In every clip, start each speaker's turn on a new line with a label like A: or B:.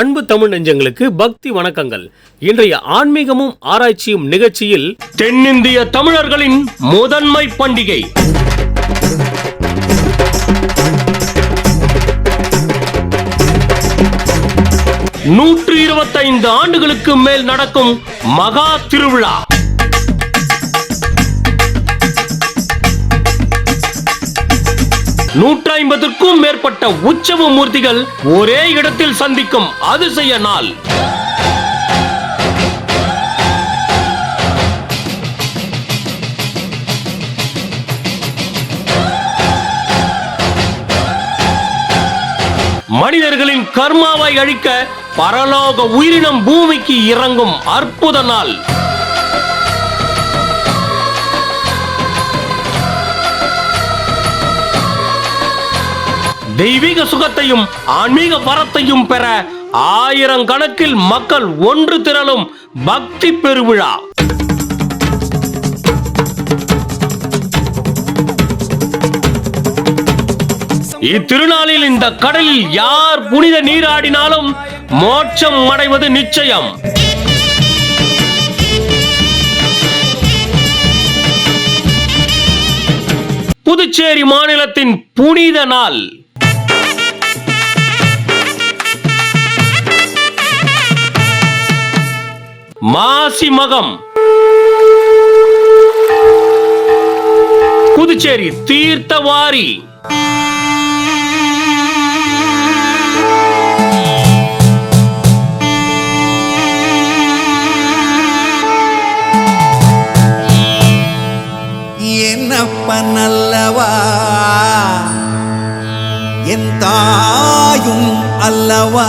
A: அன்பு தமிழ் நெஞ்சங்களுக்கு பக்தி வணக்கங்கள். இன்றைய ஆன்மீகமும் ஆராய்ச்சியும் நிகழ்ச்சியில் தென்னிந்திய தமிழர்களின் முதன்மை பண்டிகை. நூற்று இருபத்தைந்து ஆண்டுகளுக்கு மேல் நடக்கும் மகா திருவிழா. நூற்றி ஐம்பதுக்கும் மேற்பட்ட உற்சவ மூர்த்திகள் ஒரே இடத்தில் சந்திக்கும் அதிசய நாள். மனிதர்களின் கர்மாவை அழிக்க பரலோக உயிரினம் பூமிக்கு இறங்கும் அற்புத நாள். தெய்வீக சுகத்தையும் ஆன்மீக வரத்தையும் பெற ஆயிரம் கணக்கில் மக்கள் ஒன்று திரளும் பக்தி பெருவிழா. இத்திருநாளில் இந்த கடலில் யார் புனித நீராடினாலும் மோட்சம் அடைவது நிச்சயம். புதுச்சேரி மாநிலத்தின் புனித நாள். மாசி மகம். புதுச்சேரி தீர்த்தவாரி.
B: என்னப்ப நல்லவா? என் தாயும் அல்லவா?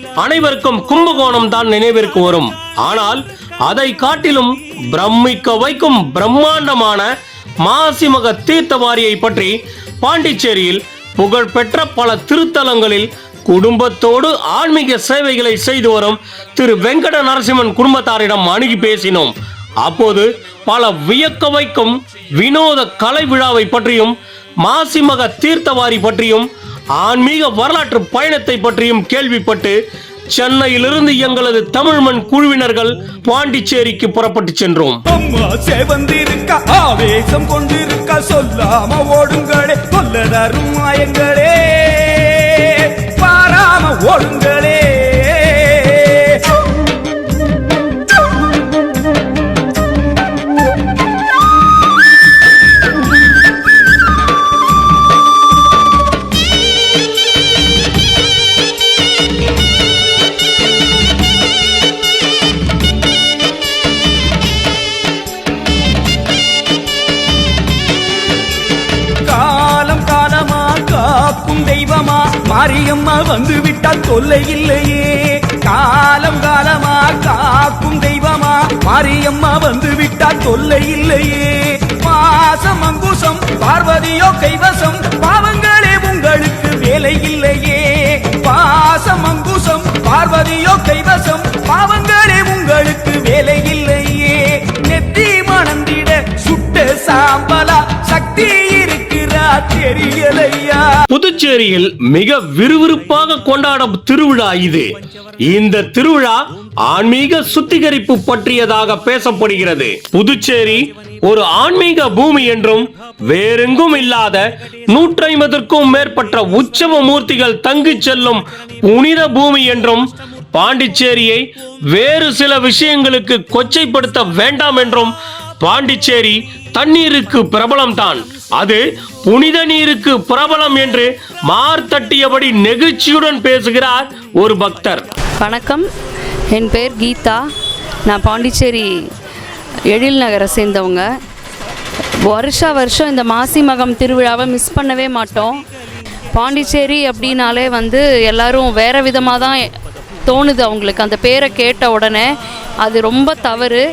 A: அனைவருக்கும் கும்பகோணம் தான் நினைவிற்கு வரும். ஆனால் அதை காட்டிலும் பிரமிக்க வைக்கும் பிரம்மாண்டமான மாசிமக தீர்த்தவாரியை பற்றி பாண்டிச்சேரியில் புகழ்பெற்ற பல திருத்தலங்களில் குடும்பத்தோடு ஆன்மீக சேவைகளை செய்து வரும் திரு வெங்கட நரசிம்மன் குடும்பத்தாரிடம் அணுகி பேசினோம். அப்போது பல வியக்க வைக்கும் வினோத கலை விழாவை பற்றியும் மாசிமக தீர்த்தவாரி பற்றியும் ஆன்மீக வரலாற்று பயணத்தை பற்றியும் கேள்விப்பட்டு சென்னையிலிருந்து எங்களது தமிழ்மண் குழுவினர்கள் பாண்டிச்சேரிக்கு புறப்பட்டு சென்றோம்.
C: அம்மா சேவந்திருக்க ஆவேசம் கொண்டிருக்க சொல்லாம ஓடுங்களே சொல்லதரும் மாயங்களே பாராம ஓடுங்களே பார்வதியோ கைவசம் பாவங்களே உங்களுக்கு வேலை இல்லையே நெத்தி மணந்திட சுட்ட சாம்பலா சக்தி இருக்கிறா தெரியலையா?
A: புதுச்சேரியில் மிக விறுவிறுப்பாக கொண்டாடும் திருவிழா இது. இந்த திருவிழா ஆன்மீக சுத்திகரிப்பு பற்றியதாக பேசப்படுகிறது. புதுச்சேரி ஒரு ஆன்மீக பூமி என்றும் வேறெங்கும் இல்லாத நூற்றி ஐம்பதற்கும் மேற்பட்ட உற்சவ மூர்த்திகள் தங்கிச் செல்லும் புனித பூமி என்றும் பாண்டிச்சேரியை வேறு சில விஷயங்களுக்கு கொச்சைப்படுத்த வேண்டாம் என்றும் பாண்டிச்சேரி தண்ணீருக்கு பிரபலம் தான் அது புனித நீருக்கு பிரபலம் என்று மார்த்தட்டியபடி நெகிழ்ச்சியுடன் பேசுகிறார் ஒரு பக்தர்.
D: வணக்கம். என் பேர் கீதா. நான் பாண்டிச்சேரி எழில் நகரை சேர்ந்தவங்க. வருஷா வருஷம் இந்த மாசி மகம் திருவிழாவை மிஸ் பண்ணவே மாட்டோம். பாண்டிச்சேரி அப்படின்னாலே வந்து எல்லாரும் வேற விதமாக தான் தோணுது அவங்களுக்கு. அந்த பேரை கேட்ட உடனே அது ரொம்ப தவறு.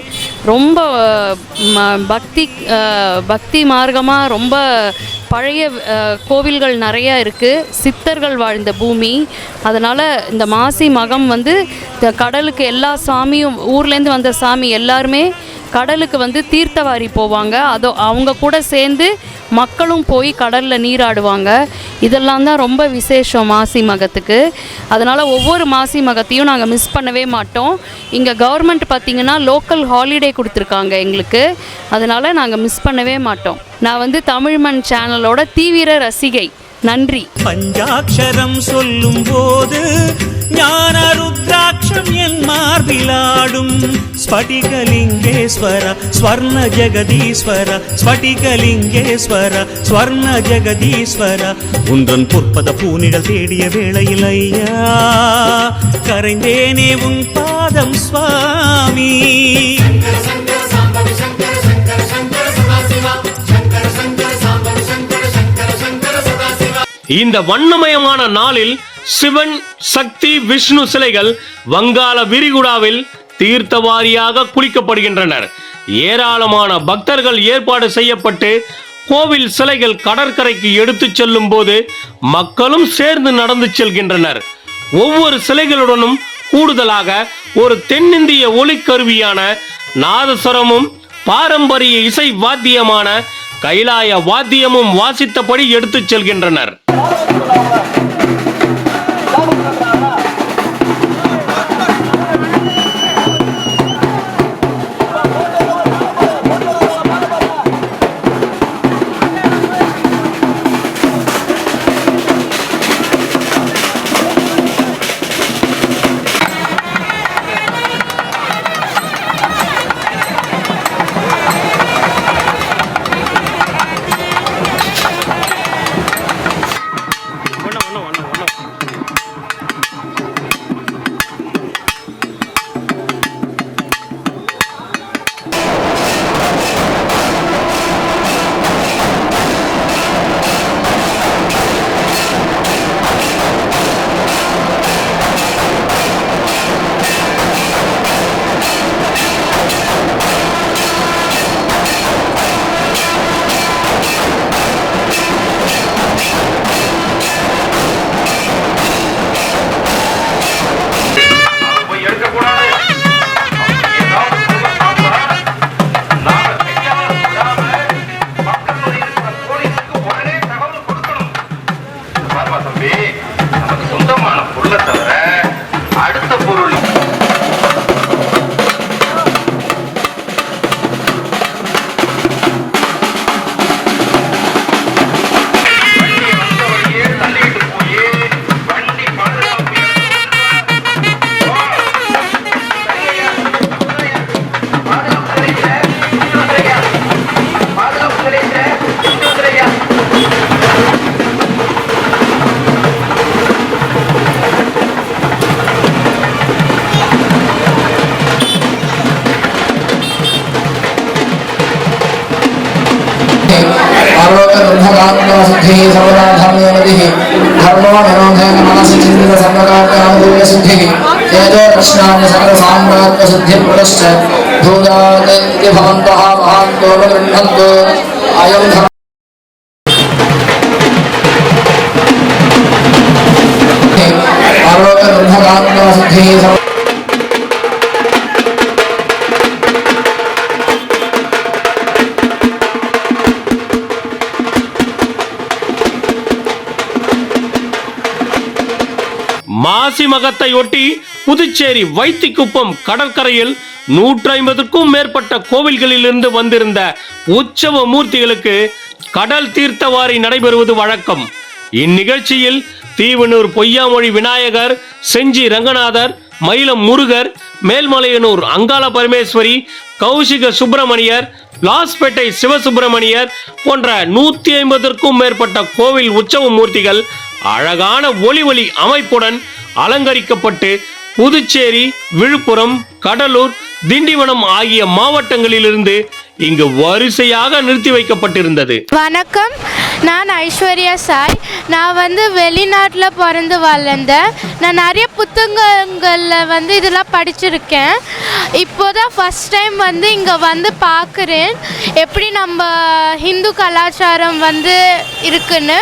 D: ரொம்ப ம- பக்தி பக்தி மார்க்கமாக ரொம்ப பழைய கோவில்கள் நிறையா இருக்குது சித்தர்கள் வாழ்ந்த பூமி. அதனால் இந்த மாசி மகம் வந்து இந்த கடலுக்கு எல்லா சாமியும் ஊர்லேருந்து வந்த சாமி எல்லாருமே கடலுக்கு வந்து தீர்த்தவாரி போவாங்க. அதோ அவங்க கூட சேர்ந்து மக்களும் போய் கடலில் நீராடுவாங்க. இதெல்லாம் தான் ரொம்ப விசேஷம் மாசி மகத்துக்கு. அதனால் ஒவ்வொரு மாசி மகத்தையும் நாங்கள் மிஸ் பண்ணவே மாட்டோம். இங்கே கவர்மெண்ட் பார்த்திங்கன்னா லோக்கல் ஹாலிடே கொடுத்துருக்காங்க எங்களுக்கு. அதனால் நாங்கள் மிஸ் பண்ணவே மாட்டோம். நான் வந்து தமிழ்மண் சேனலோட தீவிர ரசிகை. நன்றி.
E: பஞ்சாட்சரம் சொல்லும் போது ஞான ருத்ராட்சம் என் மார்பிலாடும். ஸ்படிகலிங்கேஸ்வர ஸ்வர்ண ஜெகதீஸ்வர ஸ்படிகலிங்கேஸ்வர ஸ்வர்ண ஜெகதீஸ்வர உன்றன் பொற்பத பூனிடல் தேடிய வேளையில் ஐயா கரைந்தேனே உன் பாதம் சுவாமி.
A: இந்த வண்ணமயமான நாளில் சிவன் சக்தி விஷ்ணு சிலைகள் வங்காள விரிகுடாவில் தீர்த்தவாரியாக குளிக்கப்படுகின்றனர். ஏராளமான பக்தர்கள் ஏற்பாடு செய்யப்பட்டு கோவில் சிலைகள் கடற்கரைக்கு எடுத்துச் செல்லும் போது மக்களும் சேர்ந்து நடந்து செல்கின்றனர். ஒவ்வொரு சிலைகளுடனும் கூடுதலாக ஒரு தென்னிந்திய ஒளிக்கருவியான நாதஸ்வரமும் பாரம்பரிய இசை வாத்தியமான கைலாய வாத்தியமும் வாசித்தபடி எடுத்துச் செல்கின்றனர்.
F: सर्वकार्यानुकूलसिद्धिः तेजो कृष्णान्यसकलसाम्राज्यसिद्धिप्रदश्च भूयात् इति भवन्तः महान्तोपगृह्णन्तु अयं धर्म आलोकगृह्णकात्मसिद्धिः सर्व
A: மாசி மகத்தையொட்டி புதுச்சேரி வைத்திக்குப்பம் கடற்கரையில் நூற்றி ஐம்பதுக்கும் மேற்பட்ட கோவில்களிலிருந்து வந்திருந்த உற்சவ மூர்த்திகளுக்கு கடல் தீர்த்தவாரி நடைபெறுவது வழக்கம். இந்நிகழ்ச்சியில் தீவனூர் பொய்யாமொழி விநாயகர் செஞ்சி ரங்கநாதர் மயிலம் முருகர் மேல்மலையனூர் அங்காள பரமேஸ்வரி கௌசிக சுப்பிரமணியர் லாஸ்பேட்டை சிவசுப்பிரமணியர் போன்ற நூத்தி ஐம்பதற்கும் மேற்பட்ட கோவில் உற்சவ மூர்த்திகள் அழகான ஒளி ஒளி அமைப்புடன் அலங்கரிக்கப்பட்டு புதுச்சேரி விழுப்புரம் கடலூர் திண்டிவனம் ஆகிய மாவட்டங்களிலிருந்து இங்கு வரிசையாக நிறுத்தி வைக்கப்பட்டிருந்தது.
G: வணக்கம். நான் ஐஸ்வர்யா சாய். நான் வந்து வெளிநாட்டில் பிறந்து வளர்ந்தேன். நான் நிறைய புத்தகங்களில் வந்து இதெல்லாம் படிச்சிருக்கேன். இப்போ தான் ஃபஸ்ட் டைம் வந்து இங்கே வந்து பார்க்குறேன் எப்படி நம்ம ஹிந்து கலாச்சாரம் வந்து இருக்குன்னு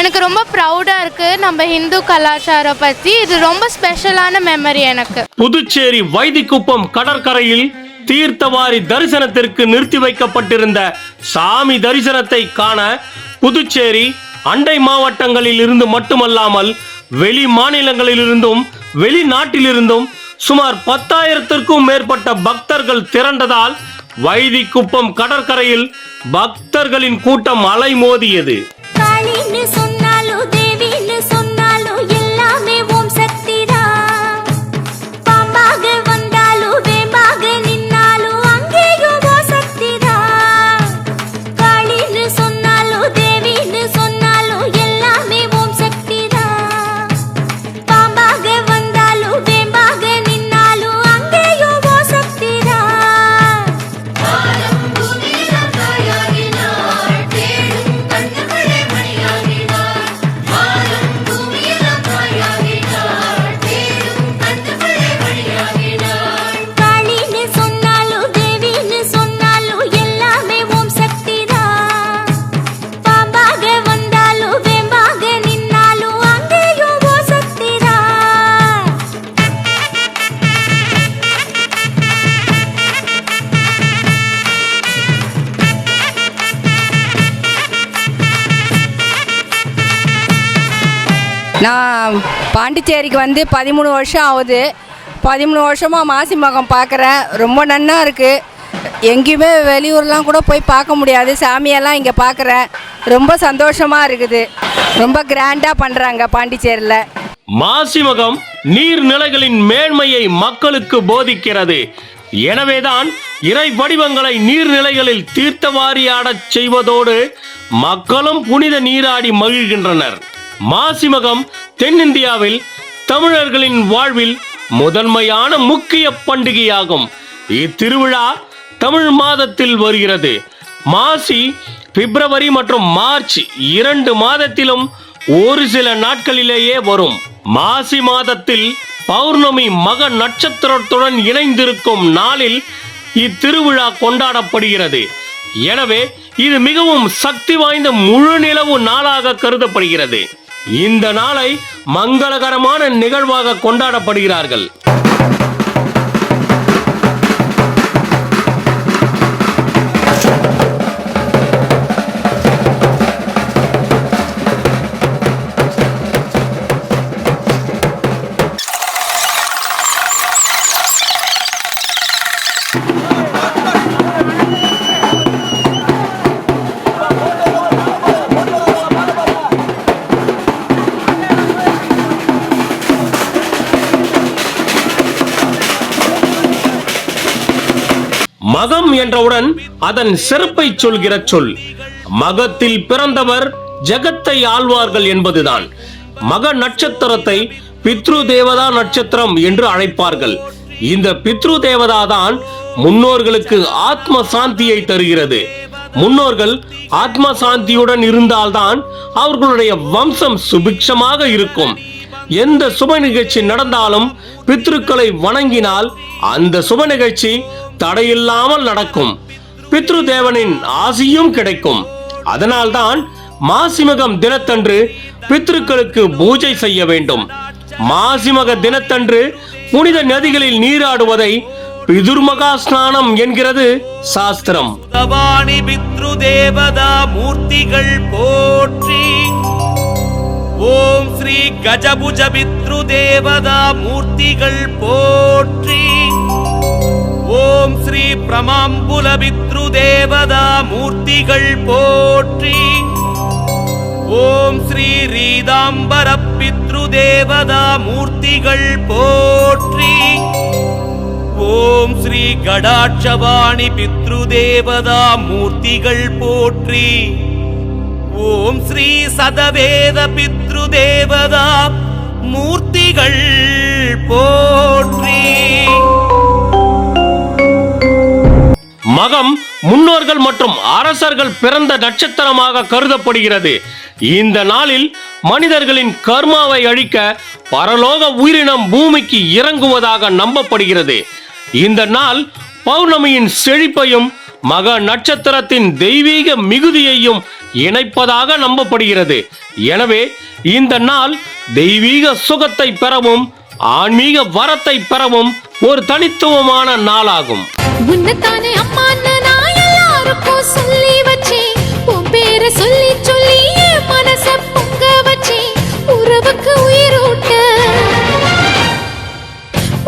G: எனக்கு ரொம்ப ப்ரௌடாக இருக்குது நம்ம ஹிந்து கலாச்சாரம் பற்றி இது ரொம்ப ஸ்பெஷலான மெமரி எனக்கு.
A: புதுச்சேரி வைதிக்குப்பம் கடற்கரையில் தீர்த்தவாரி தரிசனத்திற்கு நிறுத்தி வைக்கப்பட்டிருந்த சாமி தரிசனத்தை காண புதுச்சேரி அண்டை மாவட்டங்களில் இருந்து மட்டுமல்லாமல் வெளி மாநிலங்களிலிருந்தும் வெளிநாட்டிலிருந்தும் சுமார் பத்தாயிரத்திற்கும் மேற்பட்ட பக்தர்கள் திரண்டதால் வைதிக்குப்பம் கடற்கரையில் பக்தர்களின் கூட்டம் அலைமோதியது.
H: நான் பாண்டிச்சேரிக்கு வந்து பதிமூணு வருஷம் ஆகுது. பதிமூணு வருஷமாக மாசி மகம் பார்க்குறேன். ரொம்ப நன்னா இருக்குது எங்கேயுமே வெளியூர்லாம் கூட போய் பார்க்க முடியாது. சாமியெல்லாம் இங்கே பார்க்குறேன். ரொம்ப சந்தோஷமாக இருக்குது. ரொம்ப கிராண்டாக பண்ணுறாங்க பாண்டிச்சேரியில்.
A: மாசிமகம் நீர்நிலைகளின் மேன்மையை மக்களுக்கு போதிக்கிறது. எனவேதான் இறை வடிவங்களை நீர்நிலைகளில் தீர்த்தவாரியாடச் செய்வதோடு மக்களும் புனித நீராடி மகிழ்கின்றனர். மாசிமகம் தென்னிந்தியாவில் தமிழர்களின் வாழ்வில் முதன்மையான முக்கிய பண்டிகையாகும். இத்திருவிழா தமிழ் மாதத்தில் வருகிறது. மாசி பிப்ரவரி மற்றும் மார்ச் இரண்டு மாதத்திலும் ஒரு சில நாட்களிலேயே வரும். மாசி மாதத்தில் பௌர்ணமி மக நட்சத்திரத்துடன் இணைந்திருக்கும் நாளில் இத்திருவிழா கொண்டாடப்படுகிறது. எனவே இது மிகவும் சக்தி வாய்ந்த முழு நிலவு நாளாக கருதப்படுகிறது. இந்த நாளை மங்களகரமான நிகழ்வாக கொண்டாடப்படுகிறார்கள். என்றவுடன் அதன் சிறப்பை சொல்கிற சொல் மகத்தில் பிறந்தவர் ஜகத்தை ஆழ்வார்கள் என்பதுதான். மக நட்சத்திரத்தை பித்ரு தேவதா நட்சத்திரம் என்று அழைப்பார்கள். இந்த பித்ரு தேவதா தான் முன்னோர்களுக்கு ஆத்ம சாந்தியை தருகிறது. முன்னோர்கள் ஆத்ம சாந்தியுடன் இருந்தால்தான் அவர்களுடைய வம்சம் சுபிக்ஷமாக இருக்கும். எந்த சுப நிகழ்ச்சி நடந்தாலும் பித்ருக்களை வணங்கினால் அந்த சுப நிகழ்ச்சி தடையில்லாமல் நடக்கும். பித்ரு தேவனின் ஆசியும் கிடைக்கும். அதனால்தான் மாசிமகம் தினத்தன்று பித்ருக்களுக்கு பூஜை செய்ய வேண்டும். மாசிமக தினத்தன்று புனித நதிகளில் நீராடுவதை பிதுர்மகா ஸ்நானம் என்கிறது சாஸ்திரம்.
C: பவானி பித்ரு தேவதா மூர்த்திகள் போற்றி. ஓம் ஸ்ரீ கஜபுஜ பித்ரு தேவதா மூர்த்திகள் போற்றி. ஓம் ஸ்ரீ பிரமாம்புல பித்ரு தேவதா மூர்த்திகள் போற்றி. ஓம் ஸ்ரீ ரீதாம்பர பித்ரு தேவதா மூர்த்திகள் போற்றி. ஓம் ஸ்ரீ கடாட்சவாணி பித்ரு தேவதா மூர்த்திகள் போற்றி. ஓம் ஸ்ரீ சதவேத பித்ரு தேவதா மூர்த்திகள் போற்றி.
A: மகம் முன்னோர்கள் மற்றும் அரசர்கள் பிறந்த நட்சத்திரமாக கருதப்படுகிறது. இந்த நாளில் மனிதர்களின் கர்மாவை அழிக்க பரலோக உயிரினம் பூமிக்கு இறங்குவதாக நம்பப்படுகிறது. இந்த நாள் பௌர்ணமியின் செழிப்பையும் மக நட்சத்திரத்தின் தெய்வீக மிகுதியையும் இணைப்பதாக நம்பப்படுகிறது. எனவே இந்த நாள் தெய்வீக சுகத்தை பெறவும் ஆன்மீக வரத்தை பெறவும் ஒரு தனித்துவமான நாளாகும்.
I: உன்னைத்தானே அம்மான்னு நான் எல்லாருக்கும் சொல்லி வச்சேன். உன் பேரை சொல்லி சொல்லி என் மனச பொங்க வச்சேன். உறவுக்கு உயிரூட்ட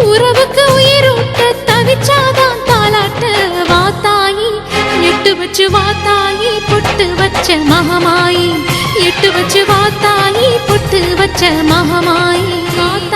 I: உறவுக்கு உயிரூட்ட தவிச்சாதான் தாலாட்டு வாத்தாயி எட்டு வச்சு வாத்தாயி பொட்டு வச்ச மகமாயி எட்டு வச்சு வாத்தாயி பொட்டு வச்ச மகமாயி வாத்தாயி